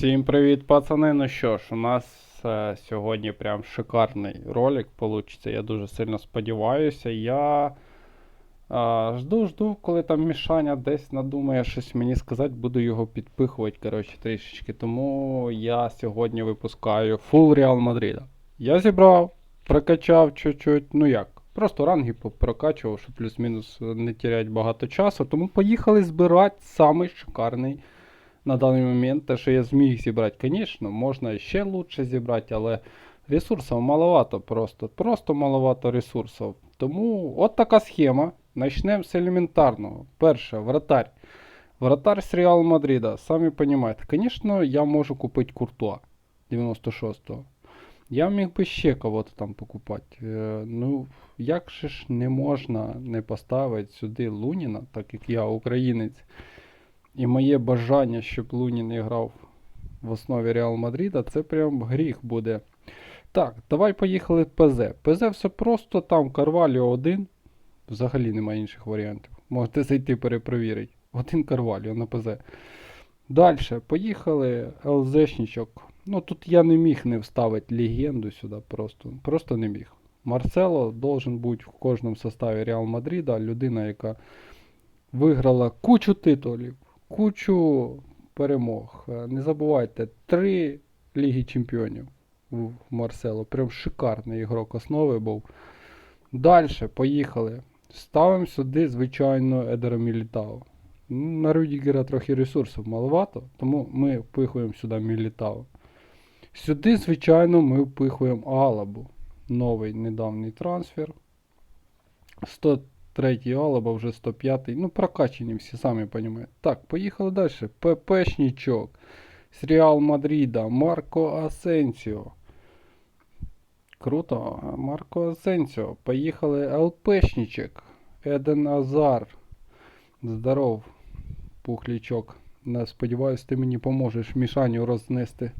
Всім привіт, пацани. Ну що ж, у нас е, сьогодні прям шикарний ролик получиться. Я дуже сильно сподіваюся. Я е, жду, жду, коли там Мішаня десь надумає щось мені сказати, буду його підпихувати, коротше, трішечки. Тому я сьогодні випускаю Full Real Madrid. Я зібрав, прокачав чуть-чуть, ну як, просто ранги прокачував, щоб плюс-мінус не теряти багато часу. Тому поїхали збирати самий шикарний на даний момент, те, що я зміг зібрати, звісно, можна ще лучше зібрати, але ресурсів маловато просто. Просто маловато ресурсів. Тому от така схема. Начнемо з елементарного. Перше, вратарь. Вратарь з Реал Мадрида. Самі розумієте, звісно, я можу купити Куртуа 96-го. Я міг би ще кого-то там покупати. Е, ну, як же ж не можна не поставити сюди Луніна, так як я українець. І моє бажання, щоб Лунін грав в основі Реал Мадріда, це прям гріх буде. Так, давай поїхали ПЗ. ПЗ все просто, там Карваліо один. Взагалі немає інших варіантів. Можете зайти перепровірити. Один Карваліо на ПЗ. Далі, поїхали ЛЗшничок. Ну тут я не міг не вставити легенду сюди просто. Просто не міг. Марсело должен бути в кожному составі Реал Мадрида. Людина, яка виграла кучу титулів, кучу перемог. Е, Не забувайте, три Ліги Чемпіонів в Марсело. Прям шикарний ігрок основи був. Далі, поїхали. Ставимо сюди, звичайно, Едера Мілітао. На Рюдігера трохи ресурсів маловато, тому ми впихуємо сюди Мілітао. Сюди, звичайно, ми впихуємо Алабу. Новий недавній трансфер. 103 Алаба, вже 105-й. Ну, прокачені всі, самі розумієте. Так, поїхали далі. ППшничок. З Реал Мадрида. Марко Асенсіо. Круто. Марко Асенсіо. Поїхали ЛПшничок. Еден Азар. Здоров, пухлячок. Не сподіваюсь, ти мені поможеш мішаню рознести.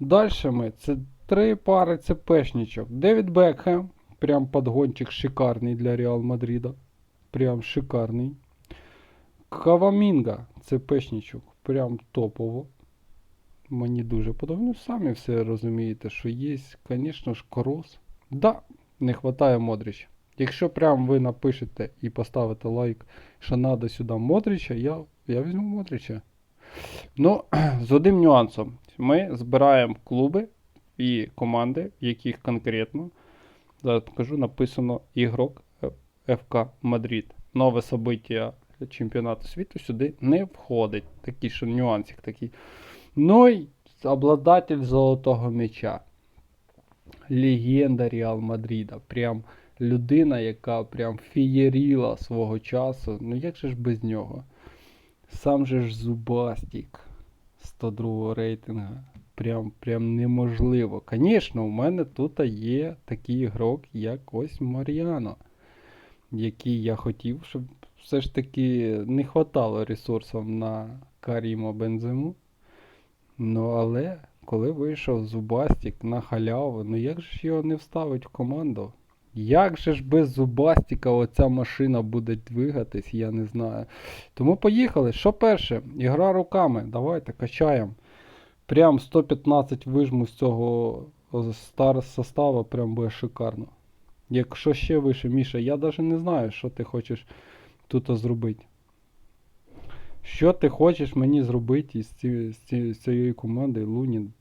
Далі ми. Це три пари ЦПшничок. Девід Бекхем. Прям подгончик шикарний для Реал Мадрида. Прям шикарний. Кавамінга. ЦПшничок. Прям топово. Мені дуже подобається. Ну, самі все розумієте, що є, звісно ж, Крос. Да, не вистачає Модрича. Якщо прям ви напишете і поставите лайк, що треба сюди Модрича, я, я візьму Модрича. Ну, з одним нюансом. Ми збираємо клуби і команди, яких конкретно, зараз покажу, написано ігрок ФК Мадрид. Нове собиття чемпіонату світу сюди не входить. Такий що нюансик такий. Ну і обладатель золотого м'яча. Легенда Реал Мадрида. Прям людина, яка прям фієріла свого часу. Ну як же ж без нього? Сам же ж Зубастік 102 рейтинга. Прям, прям неможливо. Звісно, у мене тут є такий ігрок, як ось Мар'яно, який я хотів, щоб все ж таки не хватало ресурсів на Карімо Бензему. Ну, але коли вийшов Зубастік на халяву, ну як же ж його не вставить в команду? Як же ж без Зубастіка оця машина буде двигатись, я не знаю. Тому поїхали. Що перше? Ігра руками. Давайте качаємо. Прям 115 вижму з цього стар состава, прям буде шикарно. Якщо ще вище, Міша, я навіть не знаю, що ти хочеш тут зробити. Що ти хочеш мені зробити із, ці, з, ці, з цієї команди, Лунін?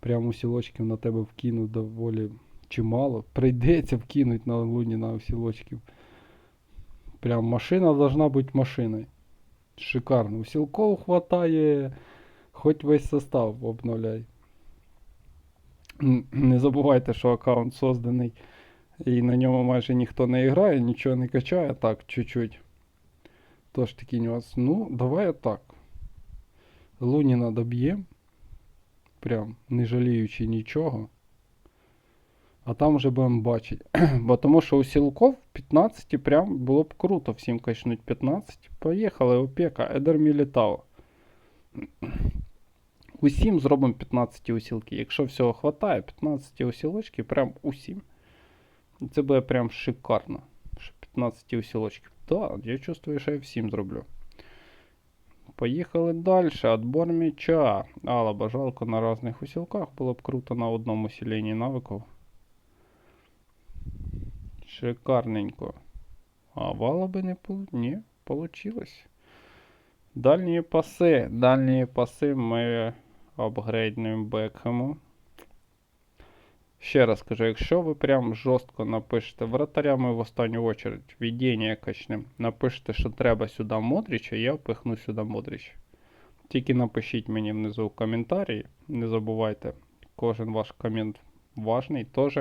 Прямо усілочків на тебе вкинув доволі чимало. Прийдеться вкинуть на Луніна усілочків. Прям машина должна бути машиною. Шикарно. Усілков хватає. Хоч весь состав обновляй. Не забувайте, що аккаунт созданий і на ньому майже ніхто не грає, нічого не качає, так, чуть-чуть. Тож такий нюанс. Ну, давай отак. Луніна доб'є. Прям не жаліючи нічого. А там вже будемо бачити. Бо тому що у Сілков 15 прям було б круто всім качнуть 15. Поїхали, опека, Едер Мілітао. Усім зробимо 15 усілки. Якщо всього хватає, 15 усілочки, прям усім. Це буде прям шикарно. 15 усілочків. Так, я чувствую, що я всім зроблю. Поїхали далі. Отбор м'яча. Алаба, жалко на різних усілках. Було б круто на одному усіленні навиків. Шикарненько. А вала би не. Ні, получилось. Дальні паси. Дальні паси ми апгрейднуємо Бекхему. Ще раз кажу, якщо ви прям жорстко напишете вратарями в останню очередь відділення качнем. Напишете, що треба сюди Модріча, я впихну сюди Модріч. Тільки напишіть мені внизу в коментарі. Не забувайте, кожен ваш комент важний теж.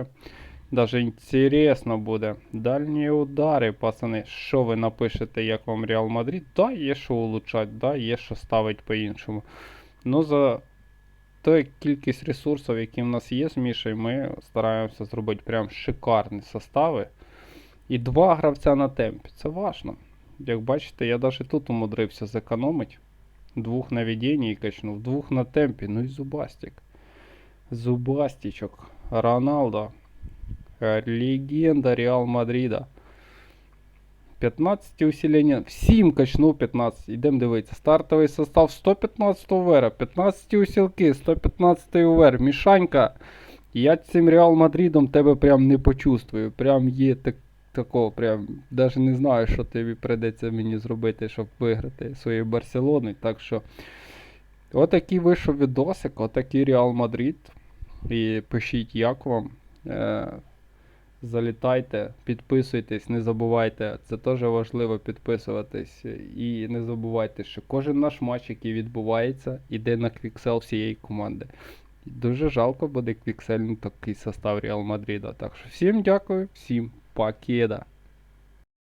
Даже інтересно буде. Дальні удари, пацани. Що ви напишете, як вам Реал Мадрид? Да, є що улучшати, да, є що ставити по-іншому. Ну, за ту кількість ресурсів, які в нас є з Мішею, ми стараємося зробити прям шикарні состави. І два гравця на темпі. Це важно. Як бачите, я навіть тут умудрився зекономити. Двох на відінні качнув, двох на темпі. Ну і зубастик. Зубастичок. Роналдо. Легенда Реал Мадрида. 15 усилення. Всім качнув 15. Ідемо дивитися. Стартовий состав 115 вера, 15 усілки, 115 увер. Мішанька. Я цим Реал Мадридом тебе прям не почувствую. Прям є так, такого, прям навіть не знаю, що тобі прийдеться мені зробити, щоб виграти своєю Барселоною. Так що, отакий вийшов відосик, отакий Реал Мадрид. І пишіть, як вам. Залітайте, підписуйтесь, не забувайте. Це теж важливо підписуватись. І не забувайте, що кожен наш матч, який відбувається, іде на квіксел всієї команди. Дуже жалко буде квіксельний такий состав Реал Мадрида. Так що всім дякую, всім покеда.